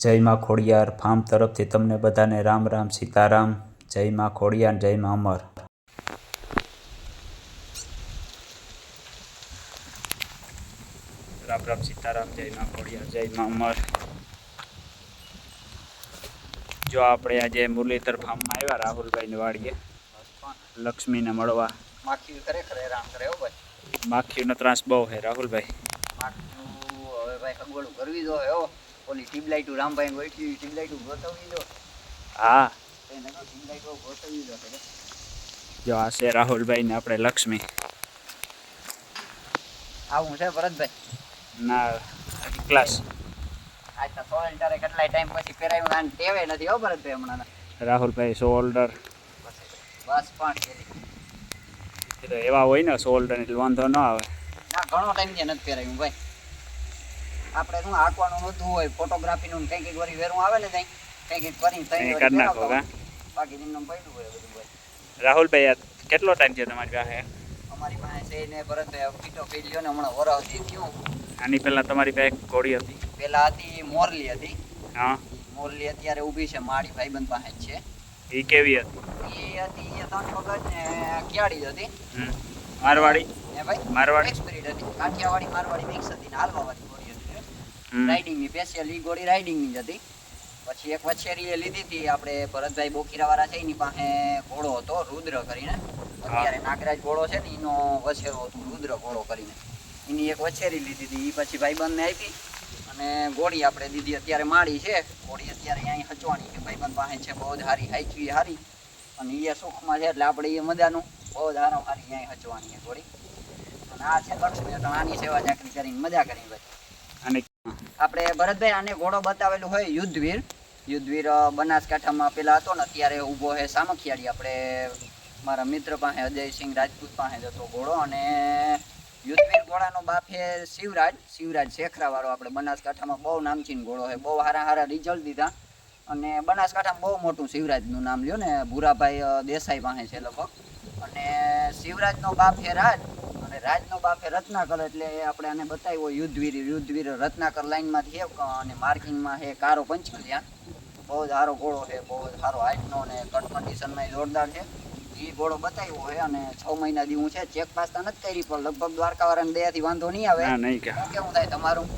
જય માં ખોડિયાર ફાર્મ તરફથી તમને બધાને રામ રામ સીતારામ. જય માં ખોડિયાર જય માં અમર. રામ રામ સીતારામ જય માં ખોડિયાર જય માં અમર. જો આપણે આજે મુરલીધર ફાર્મમાં આવ્યા રાહુલભાઈની વાડીએ. લક્ષ્મીને મળવા. માખી ખરેખર રામ કરે હો ભાઈ. માખીનો ત્રાસ બહુ છે રાહુલભાઈ. માખીનું હવે ભાઈ કરવી જો હે હો. ઓલી ટ્યુબલાઇટું રામભાઈ ગોઠવી ટ્યુબલાઇટું ગોતવી દો હા. ટ્યુબલાઇટો ગોઠવી દો જો આ છે રાહુલભાઈ ને આપણે લક્ષ્મી. આવું છે ભરતભાઈ? ના ક્લાસ આજ તો સોળ તારે કેટલાય ટાઈમ પછી પહેરાયું અને ટેવે નથી હો ભરતભાઈ હમણાં રાહુલભાઈ શોલ્ડર બસ પણ એવા હોય ને શોલ્ડર એટલે વાંધો ન આવે. ના ઘણો ટાઈમથી નથી પહેરાયું ભાઈ. આપણે શું આંકવાનું નહોતું હોય ફોટોગ્રાફીનું કંઈક કંઈક વળી વેરું આવે ને કંઈક કંઈક કરીને કંઈ તઈ કરી નાખો બાકી દિનનું પડ્યું હોય બધું ભાઈ રાહુલભાઈ કેટલો ટાઈમ છે તમારી પાસે? અમારી પાસે છે ને ભરતભાઈ પીટો પી લ્યો ને હમણાં વરાવથી થયું. આની પહેલા તમારી પાસે ઘોડી હતી. પહેલા હતી મોરલી હતી. હા. મોરલી અત્યારે ઊભી છે મારી ભાઈબંધ પાસે જ છે. એ કેવી હતી? એ હતી એ ત્રણ વખત ને ક્યાડી હતી. મારવાડી? ને ભાઈ? મારવાડી? એક્સપિરિટ હતી. કાઠિયાવાડી મારવાડી મિક્સ હતી ને હાલવા. રાઇડિંગની સ્પેશિયલ ઈ ગોળી રાઇડિંગની જ હતી. પછી એક વછેરી લીધી હતી આપણે ભરતભાઈ બોખીરાવાળા છે એની પાસે ઘોડો હતો રુદ્ર કરીને. અત્યારે નાગરાજ ઘોડો છે ને એનો વછેરો હતો રુદ્ર ઘોડો કરીને. એની એક વછેરી લીધી હતી એ પછી ભાઈબંધને આપી. અને ગોળી આપણે દીધી અત્યારે માળી છે. ગોળી અત્યારે અહીં હચવાની છે. ભાઈબંધ પાસે છે બહુ જ સારી હાચવી સારી અને એ સુખમાં છે એટલે આપણે એ મજાનું બહુ જ સારા સારી અહીં હચવાની છે ગોળી. અને આ છે લક્ષ્મી આની સેવા ચાકરી કરીને મજા કરી અને આપણે ભરતભાઈ આને ઘોડો બતાવેલું હોય યુદ્ધવીર. યુદ્ધવીર બનાસકાંઠામાં પેલા હતો ને, અત્યારે ઊભો છે સામખિયાળી. આપણે મારા મિત્ર પાસે, અજયસિંહ રાજપૂત પાસે જ હતો ઘોડો અને યુદ્ધવીર ઘોડાનો બાપ છે શિવરાજ. શિવરાજ શેખરાવાળો આપણે બનાસકાંઠામાં બહુ નામચીન ઘોડો છે બહુ સારા સારા રિઝલ્ટ દીધા. અને બનાસકાંઠામાં બહુ મોટું શિવરાજનું નામ લ્યો ને, ભૂરાભાઈ દેસાઈ પાસે છે લગભગ. અને શિવરાજનો બાપ છે રાજ. રાજનો બાપ રત્નાકર એટલે આપણે આને બતાવ્યો યુદ્ધવીર. યુદ્ધવીર રત્નાકર લાઈનમાં છે અને માર્કિંગમાં છે કારો પંચકલ્યા બહુ જ સારો ઘોડો છે બહુ જ સારો હાઇટનો અને કટ કન્ડિશનમાં જોરદાર છે. એ ઘોડો બતાવ્યો છે અને છ મહિના દી હું છે. ચેક પાસ તો નથી કરી પણ લગભગ દ્વારકાવાળાને દયાથી વાંધો નહીં આવે. નહીં કેવું થાય તમારું?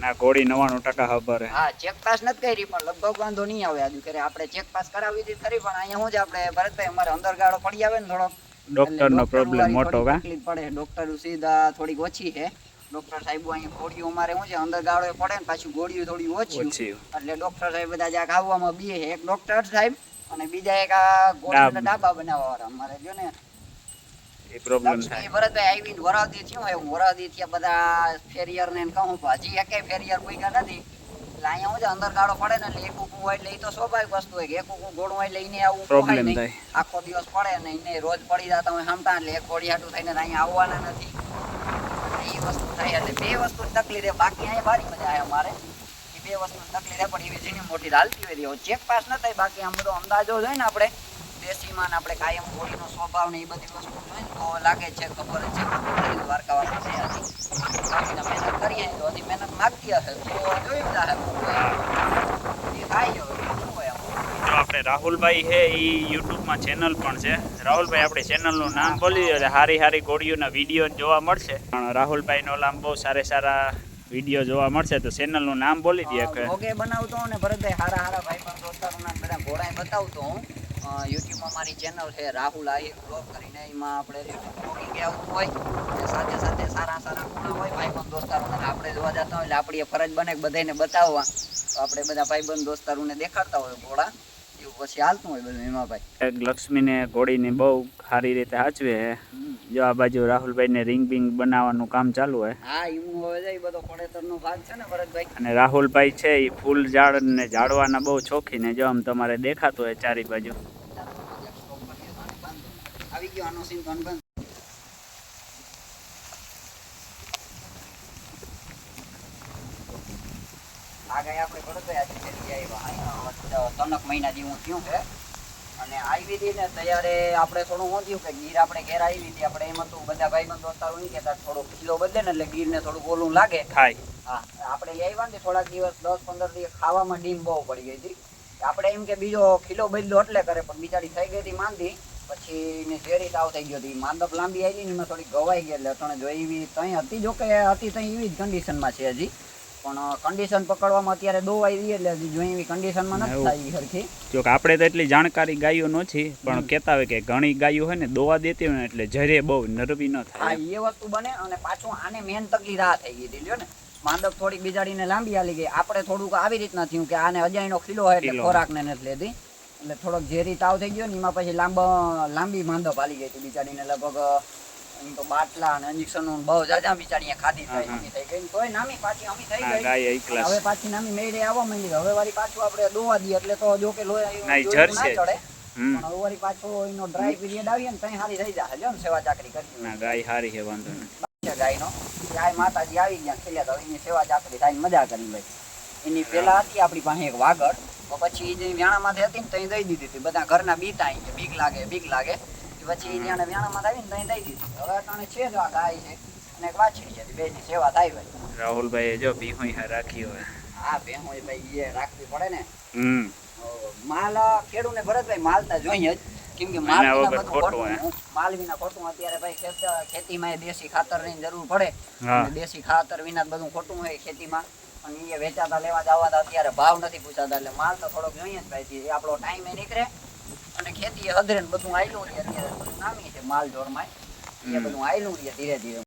ના ઘોડી નવાણું ટકા ખબર હા ચેક પાસ નથી કરી પણ લગભગ વાંધો નહીં આવે. આજુ કરે આપણે ચેક પાસ કરાવી દીધી ખરી પણ અહીંયા શું છે આપણે ભરતભાઈ અમારે અંદર ગાળો પડી આવે ને થોડો ડોક્ટરનો પ્રોબ્લેમ મોટો કા? તકલીફ પડે. ડોક્ટર સીધા થોડીક ઓછી છે. ડોક્ટર સાહેબ અહીંયા ગોળીઓ અમારે શું છે અંદર ગાળો પડે ને પાછું ગોળીઓ થોડી ઓછી. એટલે ડોક્ટર સાહેબ બધા જ્યાં આવવામાં બે છે. એક ડોક્ટર સાહેબ અને બીજા એક આ ગોળીના ડાબા. બનાવવા વાળા અમારે જો ને એ પ્રોબ્લેમ થાય. ભરતભાઈ આવીને વરાદી થયું વરાદી થયા બધા ફેરિયર ને કહું હજી એકે ફેરિયર પૂગ્યા નથી. એટલે અહીંયા હું અંદર ગાળો પડે ને એટલે એક ઉકું હોય એટલે એ તો સ્વાભાવિક વસ્તુ હોય કે એક ઘોડું હોય એટલે એને આવું પ્રોબ્લેમ થાય. આખો દિવસ પડે ને એને રોજ પડી જતા હોય સમતા એટલે એક ઘોડી હાટું થઈને અહીંયા આવવાના નથી. એ વસ્તુ થાય એટલે બે વસ્તુ તકલીફ બાકી અહીંયા ભારી મજા આવે અમારે. એ બે વસ્તુ તકલીફ રહે પણ એવી ઝીણી મોટી હાલતી હોય ચેક પાસ ન થાય બાકી આમ બધો અંદાજો હોય ને આપણે દેશીમાં ને આપણે કાયમ ઘોડીનો સ્વભાવ ને એ બધી વસ્તુ જોઈએ ને તો લાગે છે ખબર છે. કે દ્વારકાવાળા છે. હજી બાકીના મહેનત કરીએ તો હજી મહેનત માગતી હશે. તો જોયું જાહે એ થાય હવે શું હોય આમ જો આપણે રાહુલભાઈ છે એ યુટ્યુબમાં ચેનલ પણ છે. રાહુલભાઈ આપણે ચેનલનું નામ બોલી એટલે હારી સારી ઘોડીઓના વીડિયો જોવા મળશે. પણ રાહુલભાઈનો લાંબ બહુ સારા સારા વીડિયો જોવા મળશે, તો ચેનલનું નામ બોલી દે કે ઓકે બનાવતો હું ને ભરતભાઈ હારા હારા ભાઈ પણ દોસ્તારોના બધા ઘોડાએ બતાવતો હું. યુટ્યુબમાં મારી ચેનલ છે, રાહુલ આઈ બ્લોગ કરીને એમાં આપણે બ્લોગિંગ આવતું હોય સાથે સાથે સારા સારા ઘોડા હોય, ભાઈબંધ દોસ્તારોને આપણે જોવા જતા હોય, એટલે આપણી ફરજ બને બધાને બતાવવા. તો આપણે બધા ભાઈબંધ દોસ્તારોને દેખાડતા હોય ઘોડા. પછી હાલતું હોય બધું એમાં ભાઈ એક લક્ષ્મીને ઘોડીને બહુ સારી રીતે સાચવે હે. જો આ બાજુ રાહુલભાઈને રિંગ બિંગ બનાવવાનું કામ ચાલુ હોય. હા એનું હવે જાય બધો પડેતરનો ભાગ છે ને ભરતભાઈ. અને રાહુલભાઈ છે એ ફૂલ ઝાડ ને ઝાડવાના બહુ શોખીને જો આમ તમારે દેખાતું હોય ચારી બાજુ. આવી ગયો આનો સીન બંધ બંધ આ ગાય આપણે ભરતભાઈ આવ્યા. તનક મહિના જેવું થયું છે. અને આવી હતી ને ત્યારે આપણે થોડું શું થયું કે ગીર આપણે ઘેર આવી હતી આપણે એમ હતું બધા ભાઈ દોસ્તારો નહીં કહેતા થોડો કિલો બદલે ને એટલે ગીરને થોડું ઓલું લાગે. થાય. હા આપણે એ આવ્યા ને થોડાક દિવસ દસ પંદર દિવસ ખાવામાં ડીમ બહુ પડી ગઈ હતી. આપણે એમ કે બીજો કિલો બદલો એટલે કરે પણ બિચારી થઈ ગઈ હતી માંદી. પછી ને ઝેરી તાવ થઈ ગયો હતી. માંદપ લાંબી આવી ને એમાં થોડી ગવાઈ ગઈ. એટલે અટાણે જો એવી તઈ હતી જો કે હતી તઈ એવી જ કન્ડિશનમાં છે હજી. પણ કન્ડિશન પકડવામાં અત્યારે દોવાઈ રહી એટલે હજી જો એવી કન્ડિશનમાં નથી. થાય સરખી જો કે આપણે તો એટલી જાણકારી ગાયો નથી પણ કહેતા હોય કે ઘણી ગાયો હોય ને દોવા દેતી હોય એટલે જરે બહુ નરવી ન થાય. એ વસ્તુ બને અને પાછું આને મેન તકલીફ રાહ થઈ ગઈ હતી ને. માંદપ થોડીક બિજાડીને લાંબી આલી ગઈ. આપણે થોડુંક આવી રીતના થયું કે આને અજાયનો ખીલો હોય એટલે. ખોરાકને નથી લેતી એટલે થોડોક ઝેરી તાવ થઈ ગયો ને એમાં પછી લાંબા લાંબી માંદપ આલી ગઈ હતી બિચારીને લગભગ એમ તો બાટલા અને ઇન્જેક્શન બહુ જાજા બિચારી ખાધી થઈ અમી થઈ ગઈ તોય નામી પાછી અમી થઈ ગઈ. હવે પાછી નામી મેળે આવવા માંડી. હવે વારી પાછું આપણે દોવા દઈએ એટલે તો જો કે લોહી ના, ઈ જોયું જરશે જ. ચડે. પણ હવે વારી પાછો એનો ડ્રાય પીરિયડ આવીએ ને તઈ હારી થઈ જાય લ્યો સેવા ચાકરી કરી. ના ગાય હારી છે વાંધો નહીં. ગાયનો. ગાય માતાજી આવી ગયા ખેલ્યા તો એની સેવા ચાકરી થાય મજા કરી ભાઈ એની પેલા હતી આપણી પાસે એક વાગડ. તો પછી જે વ્યાણામાંથી હતી ને ત્યાં દઈ દીધી હતી. બધા ઘરના બીતા બીક લાગે બીક લાગે. પછી એને વ્યાણામાં આવીને તઈ દઈ દીધી. હવે અટાણે છે જ આ ગાય છે અને એક વાછડી છે બેની સેવા થાય ભાઈ રાહુલભાઈ જો ભીહોઈ રાખી હોય. હા ભેહું ભાઈ એ રાખવી પડે ને. હમ. માલ ખેડૂને ભરતભાઈ માલતા જોઈએ જ. કેમ કે માલ વિના ખોટું. માલ વિના ખોટું અત્યારે ભાઈ ખેતીમાં એ દેશી ખાતરની જરૂર પડે. દેશી ખાતર વિના બધું ખોટું હોય ખેતીમાં. અને એ વેચાતા લેવા જવા અત્યારે ભાવ નથી પૂછાતા એટલે માલ તો થોડોક જોઈએ જ ભાઈ એ આપણો ટાઈમ એ નીકળે. અને ખેતી હદરે બધું આયલું રહે અત્યારે બધું નામી છે માલ જોરમાં એ બધું આયલું રહે ધીરે ધીરે.